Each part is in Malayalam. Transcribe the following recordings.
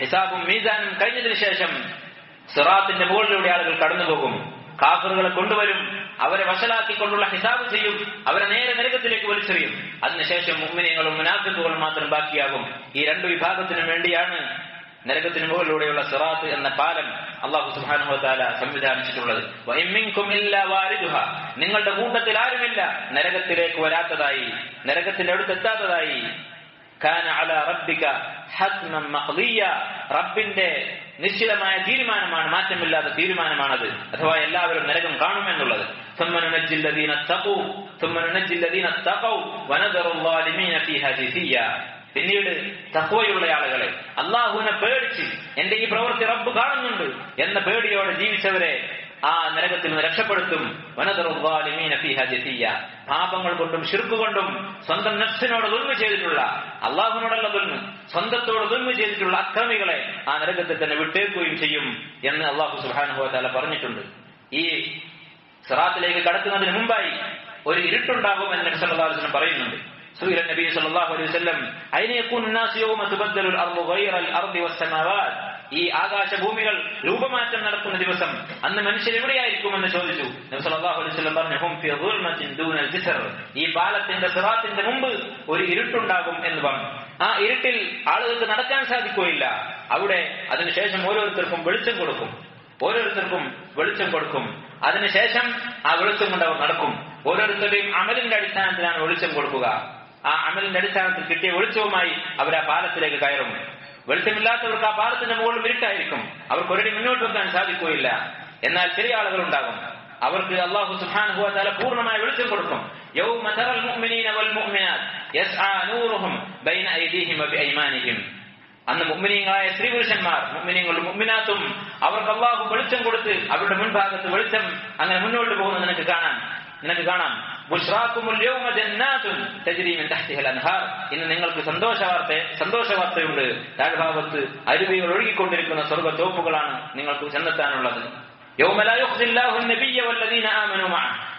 ഹിസാബും മീസാനും കഴിഞ്ഞതിന് ശേഷം സിറാത്തിന്റെ മുകളിലൂടെ ആളുകൾ കടന്നുപോകും. കാഫറുകളെ കൊണ്ടുവരും. അവരെ വഷളാക്കിക്കൊണ്ടുള്ള ഹിസാബ് ചെയ്യും. അവരെ നേരെ നരകത്തിലേക്ക് വലിച്ചെറിയും. അതിനുശേഷം മുമ്മിനികളും മുനാഫിക്കുകളും മാത്രം ബാക്കിയാകും. ഈ രണ്ട് വിഭാഗത്തിനും വേണ്ടിയാണ് നരകത്തിന് മുകളിലൂടെയുള്ള സിറാത്ത് എന്ന പാലം അള്ളാഹു സുബാനുഹത്താല സംവിധാനിച്ചിട്ടുള്ളത്. നിങ്ങളുടെ കൂട്ടത്തിൽ ആരുമില്ല. നരകത്തിലേക്ക് വരാത്തതായി. നരകത്തിന്റെ അടുത്തെത്താത്തതായി. റബ്ബിന്റെ നിശ്ചിതമായ തീരുമാനമാണ് മാറ്റമില്ലാത്ത തീരുമാനമാണത്. അഥവാ എല്ലാവരും നരകം കാണുമെന്നുള്ളത്. പിന്നീട് തഹോയുള്ള ആളുകളെ അള്ളാഹുവിനെ പേടിച്ച് എന്റെ ഈ പ്രവൃത്തി റബ്ബ് കാണുന്നുണ്ട് എന്ന പേടിയോടെ ജീവിച്ചവരെ ആ നരകത്തിൽ നിന്ന് രക്ഷപ്പെടുത്തും വനദറുദ്ദാലിമീന ഫീഹ ജസിയ്യ. പാപങ്ങൾ കൊണ്ടും ഷിർക്ക് കൊണ്ടും സ്വന്തം നഫ്സിനോട് ദുൽമ ചെയ്തിട്ടുള്ള അള്ളാഹുവിനോടുള്ള ദുൽമ സ്വന്തത്തോട് ദുൽമ ചെയ്തിട്ടുള്ള അക്രമികളെ ആ നരകത്തിൽ തന്നെ വിട്ടേക്കുകയും ചെയ്യും എന്ന് അള്ളാഹു സുബാനുഭവത്താല പറഞ്ഞിട്ടുണ്ട് ഈ സിറാത്തിലേക്ക് കടക്കുന്നതിന് മുമ്പായി ഒരു ഇരുട്ടുണ്ടാകും എന്ന് നബി സല്ലല്ലാഹു അലൈഹി വസല്ലം പറയുന്നുണ്ട് سئل النبي صلى الله عليه وسلم أين يكون الناس يوم تبدل الأرض غير الأرض والسماوات ഈ ആകാശഭൂമികൾ രൂപമാറ്റം നടക്കുന്ന ദിവസം അന്ന് മനുഷ്യർ എവിടെയായിരിക്കുമെന്ന് ചോദിച്ചു. പറഞ്ഞു ഈ പാലത്തിന്റെ സിറാത്തിന്റെ മുമ്പ് ഒരു ഇരുട്ടുണ്ടാകും എന്ന് പറഞ്ഞു. ആ ഇരുട്ടിൽ ആളുകൾക്ക് നടക്കാൻ സാധിക്കുകയില്ല. അവിടെ അതിനുശേഷം ഓരോരുത്തർക്കും വെളിച്ചം കൊടുക്കും. ഓരോരുത്തർക്കും വെളിച്ചം കൊടുക്കും. അതിനുശേഷം ആ വെളിച്ചം കൊണ്ട് അവർ നടക്കും. ഓരോരുത്തരുടെയും അമലിന്റെ അടിസ്ഥാനത്തിലാണ് വെളിച്ചം കൊടുക്കുക. ആ അമലിന്റെ അടിസ്ഥാനത്തിൽ കിട്ടിയ വെളിച്ചവുമായി അവർ ആ പാലത്തിലേക്ക് കയറും. വെളിച്ചമില്ലാത്തവർക്ക് ആ പാലത്തിന്റെ മുകളിൽ ഇരുട്ടായിരിക്കും അവർക്ക് ഒരടി മുന്നോട്ട് വെക്കാൻ സാധിക്കുകയില്ല. എന്നാൽ ചെറിയ ആളുകൾ ഉണ്ടാകും അവർക്ക് അള്ളാഹു വ തആല പൂർണമായ വെളിച്ചം കൊടുക്കും. അന്ന് മുമ്മിനീങ്ങളായ സ്ത്രീ പുരുഷന്മാർ മുമ്മിനീങ്ങളും മുമ്മിനാത്തും അവർക്ക് അള്ളാഹു വെളിച്ചം കൊടുത്ത് അവരുടെ മുൻഭാഗത്ത് വെളിച്ചം അങ്ങനെ മുന്നോട്ട് പോകുന്നത് നിനക്ക് കാണാം. നിനക്ക് കാണാം. ഇന്ന് നിങ്ങൾക്ക് സന്തോഷ വാർത്ത സന്തോഷ വാർത്തയുണ്ട് താഴ്ഭാഗത്ത് അരുവികൾ ഒഴുകിക്കൊണ്ടിരിക്കുന്ന സ്വർഗത്തോപ്പുകളാണ് നിങ്ങൾക്ക് ചെന്നെത്താനുള്ളത്.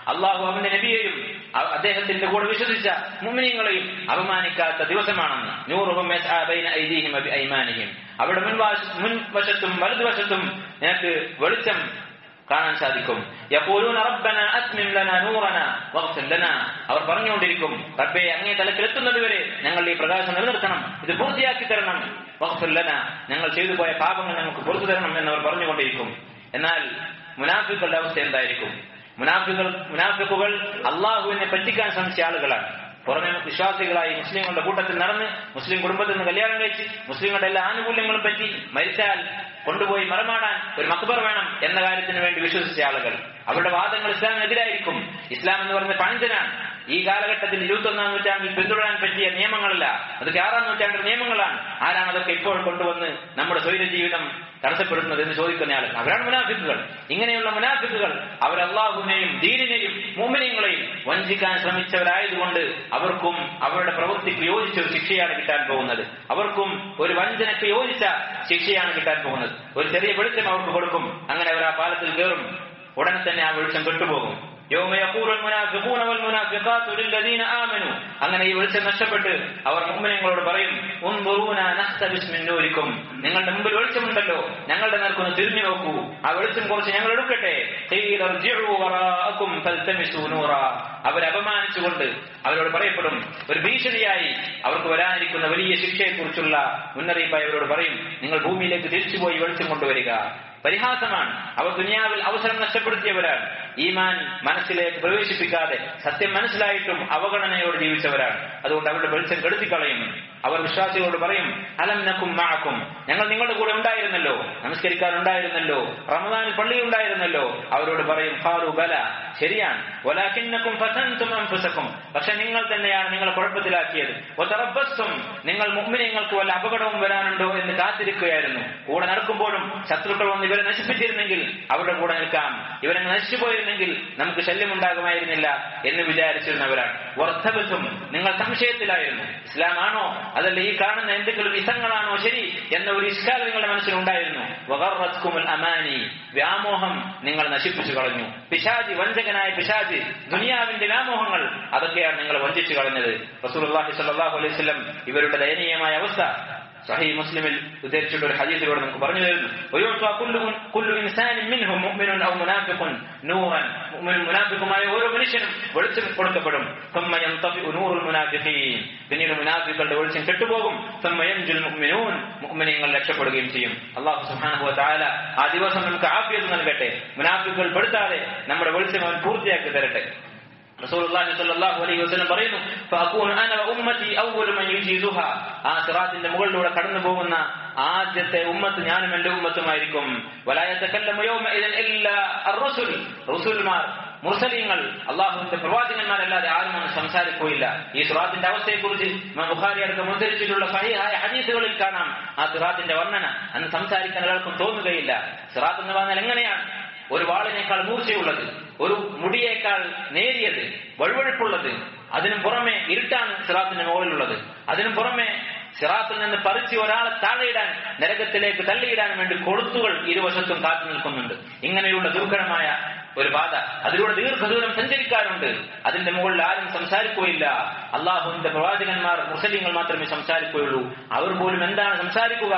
അള്ളാഹു അവന്റെ നബിയെയും അദ്ദേഹത്തിന്റെ കൂടെ വിശ്വസിച്ച മുഅ്മിനീങ്ങളെയും അപമാനിക്കാത്ത ദിവസമാണെന്ന്. നൂറുഹും അവിടെ മുൻവാശ മുൻവശത്തും വലതുവശത്തും നിനക്ക് വെളിച്ചം കാണാൻ സാധിക്കും. അവർ പറഞ്ഞുകൊണ്ടിരിക്കും റബ്ബേ അങ്ങേ തലത്തിലെത്തുന്നത് വരെ ഞങ്ങൾ ഈ പ്രകാശം നിലനിർത്തണം. ഇത് പൂർത്തിയാക്കി തരണം. വഗ്ഫിർ ലനാ ഞങ്ങൾ ചെയ്തു പോയ പാപങ്ങൾ ഞങ്ങൾക്ക് പുറത്തു തരണം എന്നവർ പറഞ്ഞുകൊണ്ടിരിക്കും. എന്നാൽ മുനാഫിക്കുകളുടെ അവസ്ഥ എന്തായിരിക്കും? മുനാഫികൾ മുനാഫിക്കുകൾ അള്ളാഹുവിനെ പറ്റിക്കാൻ ശ്രമിച്ച ആളുകളാണ്. പുറമെ വിശ്വാസികളായി മുസ്ലിങ്ങളുടെ കൂട്ടത്തിൽ നടന്ന് മുസ്ലിം കുടുംബത്തിൽ നിന്ന് കല്യാണം കഴിച്ച് മുസ്ലിങ്ങളുടെ എല്ലാ ആനുകൂല്യങ്ങളും പറ്റി മരിച്ചാൽ കൊണ്ടുപോയി മറമാടാൻ ഒരു മക്ബർ വേണം എന്ന കാര്യത്തിന് വേണ്ടി വിശ്വസിച്ച ആളുകൾ. അവരുടെ വാദങ്ങൾ ഇസ്ലാമിനെതിരായിരിക്കും. ഇസ്ലാം എന്ന് പറഞ്ഞ പണിതനാണ് ഈ കാലഘട്ടത്തിൽ ഇരുപത്തൊന്നാം നൂറ്റാണ്ടിൽ പിന്തുടരാൻ പറ്റിയ നിയമങ്ങളല്ല. അതൊക്കെ ആറാം നൂറ്റാണ്ടിലെ നിയമങ്ങളാണ്. ആരാണ് അതൊക്കെ ഇപ്പോൾ കൊണ്ടുവന്ന് നമ്മുടെ സ്വൈര ജീവിതം തടസ്സപ്പെടുത്തുന്നത് എന്ന് ചോദിക്കുന്ന ആളുകൾ. അവരാണ് മുനാഫിക്കുകൾ. ഇങ്ങനെയുള്ള മുനാഫിക്കുകൾ അവർ അള്ളാഹുവിനെയും ദീനിനെയും മൂമിനെയും വഞ്ചിക്കാൻ ശ്രമിച്ചവരായതുകൊണ്ട് അവർക്കും അവരുടെ പ്രവൃത്തിക്ക് യോജിച്ച ഒരു ശിക്ഷയാണ് കിട്ടാൻ പോകുന്നത്. അവർക്കും ഒരു വഞ്ചനയ്ക്ക് യോജിച്ച ശിക്ഷയാണ് കിട്ടാൻ പോകുന്നത്. ഒരു ചെറിയ വെളിച്ചം അവർക്ക് കൊടുക്കും. അങ്ങനെ അവർ ആ പാലത്തിൽ കയറും. ഉടനെ തന്നെ ആ വെളിച്ചം കെട്ടുപോകും യോമ യഖൂറുൽ മുനാഫിഖൂന വൽ മുനാഫിഖാത്തു ലില്ലദീന ആമനു അങ്ങനെ ഈ വെളിച്ചം നഷ്ടപ്പെട്ട് അവർ മുഅ്മിനീങ്ങളോട് പറയും ഉൻബുറൂന നഖ്തബിസ് മിൻ നൂരികും നിങ്ങളുടെ മുമ്പിൽ വെളിച്ചമുണ്ടല്ലോ. ഞങ്ങളുടെ നേർക്കൊന്ന് തിരിഞ്ഞു നോക്കൂ. ആ വെളിച്ചം കുറച്ച് ഞങ്ങൾ എടുക്കട്ടെ. ഖീല വറാഅകും ഫൽതമിസു നൂറ. അവർ അപമാനിച്ചുകൊണ്ട് അവരോട് പറയപ്പെടും. ഒരു ഭീഷണിയായി അവർക്ക് വരാനിരിക്കുന്ന വലിയ ശിക്ഷയെക്കുറിച്ചുള്ള മുന്നറിയിപ്പായി അവരോട് പറയും. നിങ്ങൾ ഭൂമിയിലേക്ക് തിരിച്ചുപോയി വെളിച്ചം കൊണ്ടുവരിക. പരിഹാസമാണ്. അവർ ദുനിയാവിൽ അവസരം നഷ്ടപ്പെടുത്തിയവരാണ്. ഈമാൻ മനസ്സിലേക്ക് പ്രവേശിപ്പിക്കാതെ സത്യം മനസ്സിലായിട്ടും അവഗണനയോട് ജീവിച്ചവരാണ്. അതുകൊണ്ട് അവരുടെ വെളിച്ചം കെടുത്തിക്കളയും അവർ വിശ്വാസികളോട് പറയും അലം നക്കും മാക്കും ഞങ്ങൾ നിങ്ങളുടെ കൂടെ ഉണ്ടായിരുന്നല്ലോ നമസ്കരിക്കാറുണ്ടായിരുന്നല്ലോ റമദാൻ പള്ളി ഉണ്ടായിരുന്നല്ലോ അവരോട് പറയും ഫാറു ബല. ശരിയാണ്. ഒലാക്കിന്നക്കും ഫസൻതും ഫുസക്കും പക്ഷെ നിങ്ങൾ തന്നെയാണ് നിങ്ങളെ കുഴപ്പത്തിലാക്കിയത്. വതറബ്ബസ്തും. നിങ്ങൾ മുഅ്മിനീങ്ങൾക്ക് വല്ല അപകടവും വരാനുണ്ടോ എന്ന് കാത്തിരിക്കുകയായിരുന്നു. കൂടെ നടക്കുമ്പോഴും ശത്രുക്കൾ വന്ന് ഇവരെ നശിപ്പിച്ചിരുന്നെങ്കിൽ അവരുടെ കൂടെ നിൽക്കാം. ഇവരെ നശിച്ചു പോയിരുന്നെങ്കിൽ നമുക്ക് ശല്യമുണ്ടാകുമായിരുന്നില്ല എന്ന് വിചാരിച്ചിരുന്നവരാണ്. വർദ്ധബത്തും നിങ്ങൾ സംശയത്തിലായിരുന്നു. ഇസ്ലാമാണോ? അതല്ല ഈ കാണുന്ന എന്തെങ്കിലും ഇസങ്ങളാണോ ശരി എന്ന ഒരു ഇഷ്കാൽ നിങ്ങളുടെ മനസ്സിലുണ്ടായിരുന്നു. അമാനി. വ്യാമോഹം നിങ്ങൾ നശിപ്പിച്ചു കളഞ്ഞു. പിശാജി വഞ്ചകനായ പിശാജി ദുനിയാവിന്റെ വ്യാമോഹങ്ങൾ അതൊക്കെയാണ് നിങ്ങൾ വഞ്ചിച്ചു കളഞ്ഞത്. സ്വല്ലല്ലാഹു അലൈഹി വസല്ലം ഇവരുടെ ദയനീയമായ അവസ്ഥ. സഹീ മുസ്ലിമിൽ ഉദ്ധരിച്ചിട്ട് ഒരു ഹദീസിലൂടെ നമുക്ക് പറഞ്ഞു തരുന്നു. ഓരോ മനുഷ്യനും വെളിച്ചം കൊടുക്കപ്പെടും. പിന്നീട് മുനാഫിക്കളുടെ വെളിച്ചം കെട്ടുപോകും. മുഅ്മിനീങ്ങൾ രക്ഷപ്പെടുകയും ചെയ്യും. അള്ളാഹു സുഹാൻ വ ആ ദിവസം നമുക്ക് ആഫിയത് നൽകട്ടെ. മുനാഫിക്കുകൾ പെടുത്താതെ നമ്മുടെ വെളിച്ചം അവൻ പൂർത്തിയാക്കി തരട്ടെ. റസൂലുള്ളാഹി സ്വല്ലല്ലാഹു അലൈഹി വസല്ലം പറയുന്നു ഫഅകൂൻ അന ഉമ്മതി അവ്വലു മൻ യുജീസുഹാ. ആ സിറാത്തിന്റെ മുകളിലൂടെ കടന്നു പോകുന്ന ആദ്യത്തെ ഉമ്മത്ത് ഞാനും എന്റെ ഉമ്മത്തുമായിരിക്കും. വലാ യതകല്ലമു യൗമഇദൻ ഇല്ലാ അർറുസുൽ. റസൂൽമാർ മുർസലീങ്ങൾ അള്ളാഹുവിന്റെ പ്രവാചകന്മാരല്ലാതെ ആരും അന്ന് സംസാരിക്കുകയില്ല. ഈ സിറാത്തിന്റെ അവസ്ഥയെക്കുറിച്ച് ബുഖാരി അടക്കം ഉദ്ധരിച്ചിട്ടുള്ള സഹിഹായ ഹദീസുകളിൽ കാണാം. ആ സിറാത്തിന്റെ വർണന അന്ന് സംസാരിക്കാൻ ഒരാൾക്കും തോന്നുകയില്ല. സിറാത്ത് എന്ന് പറഞ്ഞാൽ എങ്ങനെയാണ്? ഒരു വാളിനേക്കാൾ മൂർച്ചയുള്ളത്. ഒരു മുടിയേക്കാൾ നേരിയത് വഴുവഴുപ്പുള്ളത് അതിനും പുറമെ ഇരുട്ടാണ് സിറാത്തിന്റെ മുകളിലുള്ളത്. അതിനും പുറമെ സിറാത്തിൽ നിന്ന് പറിച്ച് ഒരാളെ താഴെയിടാൻ നരകത്തിലേക്ക് തള്ളിയിടാൻ വേണ്ടി കൊളുത്തുകൾ ഇരുവശത്തും കാത്തു നിൽക്കുന്നുണ്ട്. ഇങ്ങനെയുള്ള ദുർഘടമായ ഒരു പാത. അതിലൂടെ ദീർഘദൂരം സഞ്ചരിക്കാറുണ്ട്. അതിന്റെ മുകളിൽ ആരും സംസാരിക്കുകയില്ല. അള്ളാഹുവിന്റെ പ്രവാചകന്മാർ മുസ്ലിങ്ങൾ മാത്രമേ സംസാരിക്കുകയുള്ളൂ. അവർ പോലും എന്താണ് സംസാരിക്കുക.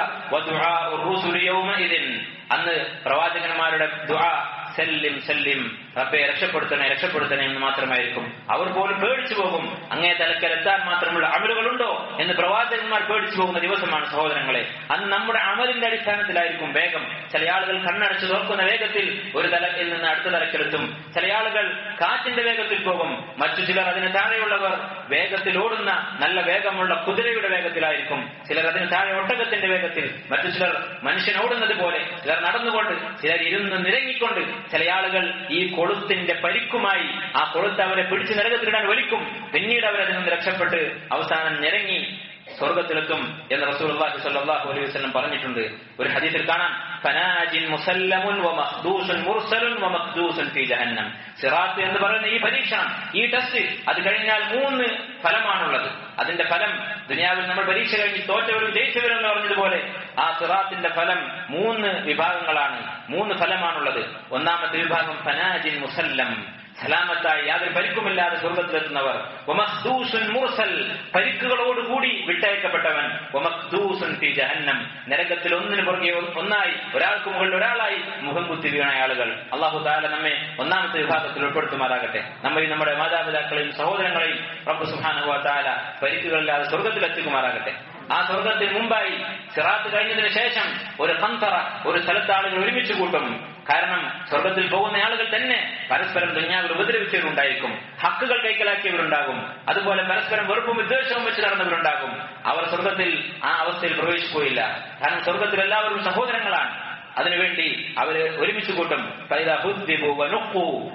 അന്ന് പ്രവാചകന്മാരുടെ ദുആ സല്ലിം സല്ലിം. റബ്ബെ രക്ഷപ്പെടുത്തണേ രക്ഷപ്പെടുത്തണേ എന്ന് മാത്രമായിരിക്കും. അവർ പോലും പേടിച്ചു പോകും. അങ്ങേ തലക്കലെത്താൻ മാത്രമുള്ള അമലുകളുണ്ടോ എന്ന് പ്രവാചകന്മാർ പേടിച്ചു പോകുന്ന ദിവസമാണ് സഹോദരങ്ങളെ. അന്ന് നമ്മുടെ അമലിന്റെ അടിസ്ഥാനത്തിലായിരിക്കും വേഗം. ചില ആളുകൾ കണ്ണടച്ചു നോക്കുന്ന വേഗത്തിൽ ഒരു തലത്തിൽ നിന്ന് അടുത്ത തലക്കെടുത്തും ചില ആളുകൾ കാറ്റിന്റെ വേഗത്തിൽ പോകും. മറ്റു ചിലർ അതിന് താഴെയുള്ളവർ വേഗത്തിൽ ഓടുന്ന നല്ല വേഗമുള്ള കുതിരയുടെ വേഗത്തിലായിരിക്കും. ചിലർ അതിന് താഴെ ഒട്ടകത്തിന്റെ വേഗത്തിൽ. മറ്റു ചിലർ മനുഷ്യൻ ഓടുന്നത് പോലെ. ചിലർ നടന്നുകൊണ്ട് ചിലർ ഇരുന്ന് നിരങ്ങിക്കൊണ്ട്. ചില ആളുകൾ ഈ കൊളുത്തിന്റെ പരിക്കുമായി ആ കൊളുത്ത് അവരെ പിടിച്ചു നരകത്തിലിടാൻ വലിക്കും. പിന്നീട് അതിൽ നിന്ന് രക്ഷപ്പെട്ട് അവസാനം ഞെരങ്ങി സ്വർഗത്തിലെത്തും എന്ന് റസൂലുള്ളാഹി സ്വല്ലല്ലാഹു അലൈഹി വസല്ലം പറഞ്ഞിട്ടുണ്ട്. ഒരു ഹദീസിൽ കാണാം. ഫനാജിൻ മുസല്ലമുൻ വമഖ്ദൂസുൻ മുർസലുൻ വമഖ്ദൂസുൻ ഫീ ജഹന്നം. സിറാത്ത് എന്ന് പറയുന്ന ഈ പരീക്ഷണം ഈ ടെസ്റ്റ് അത് കഴിഞ്ഞാൽ മൂന്ന് ഫലമാണുള്ളത്. അതിന്റെ ഫലം ദുനിയാവിൽ നമ്മൾ പരീക്ഷ കഴിഞ്ഞ് തോറ്റവരും ജയിച്ചവരും എന്ന് പറഞ്ഞതുപോലെ ആ സിറാത്തിന്റെ ഫലം മൂന്ന് വിഭാഗങ്ങളാണ് മൂന്ന് ഫലമാണുള്ളത്. ഒന്നാമത്തെ വിഭാഗം ഫനാജിൻ മുസല്ലം. സലാമത്തായി യാതൊരു പരിക്കുമില്ലാതെ സ്വർഗത്തിലെത്തുന്നവർ. വമഖ്ദൂസുൻ മുർസൽ പരിക്കുകളോടുകൂടി വിട്ടയക്കപ്പെട്ടവൻ. വമഖ്ദൂസുൻ ഫീ ജഹന്നം. നരകത്തിൽ ഒന്നിനു പുറകെ ഒന്നായി ഒരാൾക്ക് മുകളിൽ ഒരാളായി മുഖം കുത്തി വീണ ആളുകൾ. അള്ളാഹു താല നമ്മെ ഒന്നാമത്തെ വിഭാഗത്തിൽ ഉൾപ്പെടുത്തുമാറാകട്ടെ. നമ്മയും നമ്മുടെ മാതാപിതാക്കളെയും സഹോദരങ്ങളെയും റബ്ബ് സുബ്ഹാനഹു വ തആല പരിക്കുകളില്ലാതെ സ്വർഗത്തിലെത്തിക്കുമാറാകട്ടെ. ആ സ്വർഗത്തിന് മുമ്പായി സിറാത്ത് കഴിഞ്ഞതിന് ശേഷം ഒരു കന്തറ ഒരു സ്ഥലത്ത് ആളുകൾ ഒരുമിച്ച് കൂട്ടും. കാരണം സ്വർഗത്തിൽ പോകുന്ന ആളുകൾ തന്നെ പരസ്പരം ദുഞ്ഞാവിൽ ഉപദ്രവിച്ചവരുണ്ടായിരിക്കും. ഹക്കുകൾ കൈക്കലാക്കിയവരുണ്ടാകും. അതുപോലെ പരസ്പരം വെറുപ്പും വിദ്വേഷവും വെച്ച് നടന്നവരുണ്ടാകും. അവർ സ്വർഗത്തിൽ ആ അവസ്ഥയിൽ പ്രവേശിക്കുകയില്ല. കാരണം സ്വർഗത്തിൽ എല്ലാവരും സഹോദരങ്ങളാണ്. അതിനുവേണ്ടി അവർ ഒരുമിച്ച് കൂട്ടും.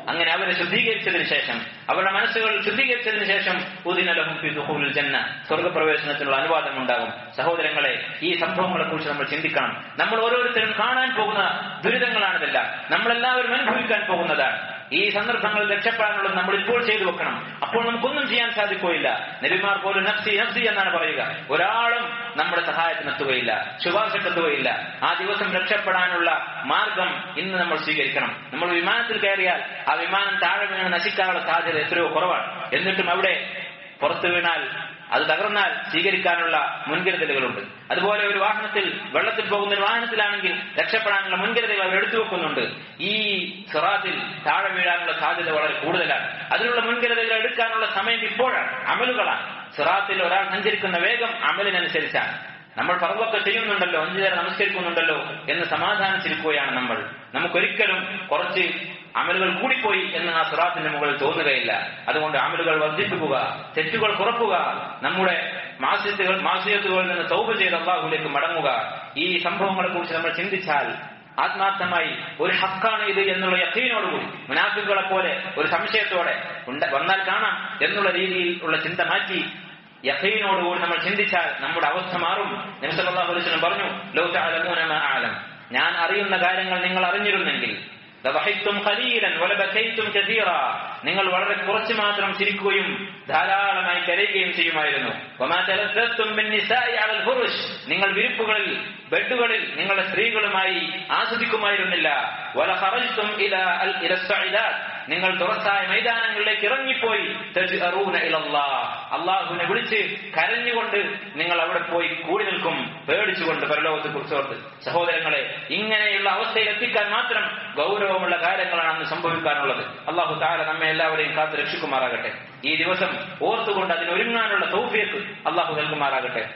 അങ്ങനെ അവരെ ശുദ്ധീകരിച്ചതിന് ശേഷം അവരുടെ മനസ്സുകൾ ശുദ്ധീകരിച്ചതിന് ശേഷം ജന്ന. സ്വർഗപ്രവേശനത്തിനുള്ള അനുവാദം ഉണ്ടാകും. സഹോദരങ്ങളെ ഈ സംഭവങ്ങളെ കുറിച്ച് നമ്മൾ ചിന്തിക്കണം. നമ്മൾ ഓരോരുത്തരും കാണാൻ പോകുന്ന ദുരിതങ്ങളാണിതെല്ലാം. നമ്മളെല്ലാവരും അനുഭവിക്കാൻ പോകുന്നതാണ്. ഈ സന്ദർഭങ്ങളിൽ രക്ഷപ്പെടാനുള്ളത് നമ്മൾ ഇപ്പോൾ ചെയ്തു വെക്കണം. അപ്പോൾ നമുക്കൊന്നും ചെയ്യാൻ സാധിക്കുകയില്ല. നബിമാർ പോലും നഫ്സി നഫ്സി എന്നാണ് പറയുക. ഒരാളും നമ്മുടെ സഹായത്തിനെത്തുകയില്ല ശുപാർശക്കെത്തുകയില്ല ആ ദിവസം രക്ഷപ്പെടാനുള്ള മാർഗം ഇന്ന് നമ്മൾ സ്വീകരിക്കണം. നമ്മൾ വിമാനത്തിൽ കയറിയാൽ ആ വിമാനം താഴെ വീണ് നശിക്കാനുള്ള സാധ്യത എത്രയോ കുറവാണ്. എന്നിട്ടും അവിടെ പുറത്തു വീണാൽ അത് തകർന്നാൽ സ്വീകരിക്കാനുള്ള മുൻകരുതലുകളുണ്ട്. അതുപോലെ ഒരു വാഹനത്തിൽ വെള്ളത്തിൽ പോകുന്ന ഒരു വാഹനത്തിലാണെങ്കിൽ രക്ഷപ്പെടാനുള്ള മുൻകരുതലുകൾ അവർ എടുത്തു വെക്കുന്നുണ്ട്. ഈ സിറാത്തിൽ താഴെ വീഴാനുള്ള സാധ്യത വളരെ കൂടുതലാണ്. അതിനുള്ള മുൻകരുതലുകൾ എടുക്കാനുള്ള സമയം ഇപ്പോഴാണ്. അമലുകളാണ്. സിറാത്തിൽ ഒരാൾ സഞ്ചരിക്കുന്ന വേഗം അമലിനനുസരിച്ചാണ്. നമ്മൾ പറവൊക്കെ ചെയ്യുന്നുണ്ടല്ലോ അഞ്ചു നേരം നമസ്കരിക്കുന്നുണ്ടല്ലോ എന്ന് സമാധാനിച്ചിരിക്കുകയാണ് നമ്മൾ. നമുക്കൊരിക്കലും കുറച്ച് അമലുകൾ കൂടിപ്പോയി എന്ന് ആ സിറാത്തിന്റെ മുകളിൽ തോന്നുകയില്ല. അതുകൊണ്ട് അമലുകൾ വർദ്ധിപ്പിക്കുക തെറ്റുകൾ കുറക്കുക നമ്മുടെ മാസ്യത്തുകൾ മാസ്യത്തുകളിൽ നിന്ന് തൗപ ചെയ്ത് അള്ളാഹുലേക്ക് മടങ്ങുക. ഈ സംഭവങ്ങളെ കുറിച്ച് നമ്മൾ ചിന്തിച്ചാൽ ആത്മാർത്ഥമായി ഒരു ഹക്കാണ് ഇത് എന്നുള്ള യക്കീനോടുകൂടി മുനാഫിക്കുകളെ പോലെ ഒരു സംശയത്തോടെ വന്നാൽ കാണാം എന്നുള്ള രീതിയിൽ ഉള്ള ചിന്ത മാറ്റി യഖീനോടുകൂടി നമ്മൾ ചിന്തിച്ചാൽ നമ്മുടെ അവസ്ഥ മാറും. നബിസല്ലാഹു അലൈഹി പറഞ്ഞു ലൗ തഅലമൂന മാ അഅലം. ഞാൻ അറിയുന്ന കാര്യങ്ങൾ നിങ്ങൾ അറിഞ്ഞിരുന്നെങ്കിൽ നിങ്ങൾ വളരെ കുറച്ച് മാത്രം ചിരിക്കുകയും ധാരാളമായി കരയുകയും ചെയ്യുമായിരുന്നു. നിങ്ങൾ വിരിപ്പുകളിൽ ബെഡുകളിൽ നിങ്ങളുടെ സ്ത്രീകളുമായി ആസ്വദിക്കുമായിരുന്നില്ല. നിങ്ങൾ തുറസായ മൈതാനങ്ങളിലേക്ക് ഇറങ്ങിപ്പോയി. അള്ളാഹുവിനെ വിളിച്ച് കരഞ്ഞുകൊണ്ട് നിങ്ങൾ അവിടെ പോയി കൂടി നിൽക്കും പേടിച്ചുകൊണ്ട് പരലോകത്തെ കുറിച്ചോർത്ത് സഹോദരങ്ങളെ ഇങ്ങനെയുള്ള അവസ്ഥയിൽ എത്തിക്കാൻ മാത്രം ഗൗരവമുള്ള കാര്യങ്ങളാണ് അന്ന് സംഭവിക്കാനുള്ളത്. അള്ളാഹു താര നമ്മെ എല്ലാവരെയും കാത്തു രക്ഷിക്കുമാറാകട്ടെ. ഈ ദിവസം ഓർത്തുകൊണ്ട് അതിനൊരുങ്ങാനുള്ള തൗഫിയക്ക് അള്ളാഹു നൽകുമാറാകട്ടെ.